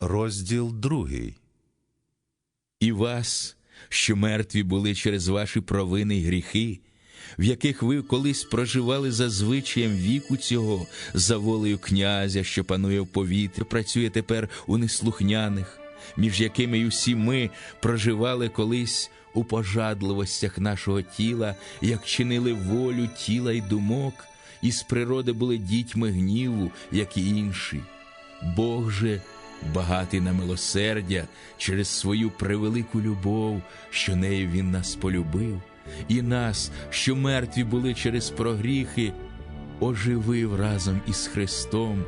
Розділ другий. і вас, що мертві були через ваші провини й гріхи, в яких ви колись проживали за звичаєм віку цього, за волею князя, що панує в повітрі, працює тепер у неслухняних, між якими й усі ми проживали колись у пожадливостях нашого тіла, як чинили волю тіла й думок, і з природи були дітьми гніву, як і інші. Бог же багатий на милосердя через свою превелику любов, що нею Він нас полюбив, і нас, що мертві були через прогріхи, оживив разом із Христом,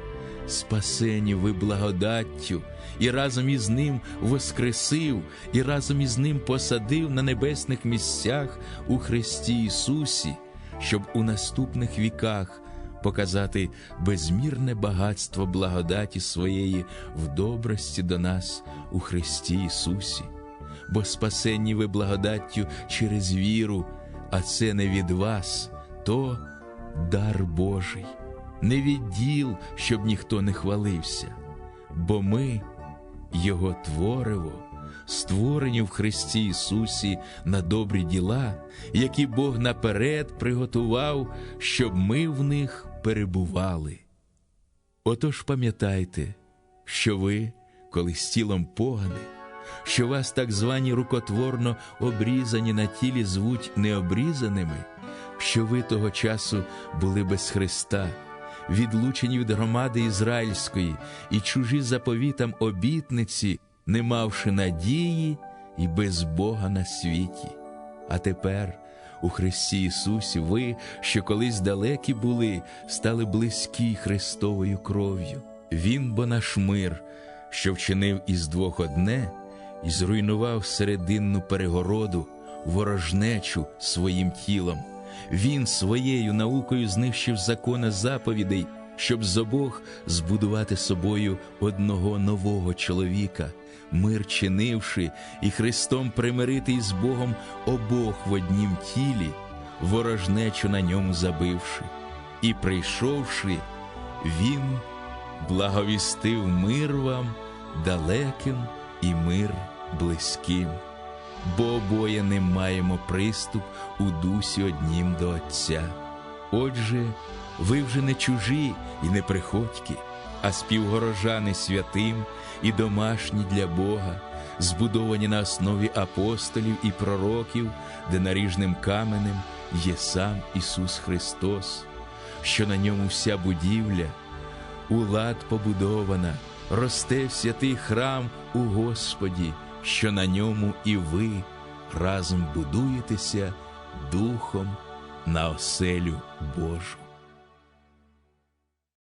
спасені ви благодаттю, і разом із Ним воскресив, і разом із Ним посадив на небесних місцях у Христі Ісусі, щоб у наступних віках показати безмірне багатство благодаті своєї в добрості до нас у Христі Ісусі, бо спасенні ви благодаттю через віру, а це не від вас, то дар Божий, не від діл, щоб ніхто не хвалився, бо ми, Його твориво, створені в Христі Ісусі на добрі діла, які Бог наперед приготував, щоб ми в них перебували. Отож пам'ятайте, що ви, коли з тілом погане, що вас так звані рукотворно обрізані на тілі звуть необрізаними, що ви того часу були без Христа, відлучені від громади ізраїльської і чужі заповітам обітниці, не мавши надії і без Бога на світі. А тепер у Христі Ісусі ви, що колись далекі були, стали близькі Христовою кров'ю. Він бо наш мир, що вчинив із двох одне, і зруйнував серединну перегороду, ворожнечу своїм тілом. Він своєю наукою знищив закона заповідей, щоб з обох збудувати собою одного нового чоловіка, мир чинивши і Христом примирити із Богом обох в однім тілі, ворожнечу на ньому забивши, і прийшовши, Він благовістив мир вам далеким і мир близьким, бо обоє не маємо приступ у дусі однім до Отця. Отже, ви вже не чужі і не приходьки, а співгорожани святим і домашні для Бога, збудовані на основі апостолів і пророків, де наріжним каменем є сам Ісус Христос, що на ньому вся будівля, у лад побудована, росте в святий храм у Господі, що на ньому і ви разом будуєтеся Духом на оселю Божу.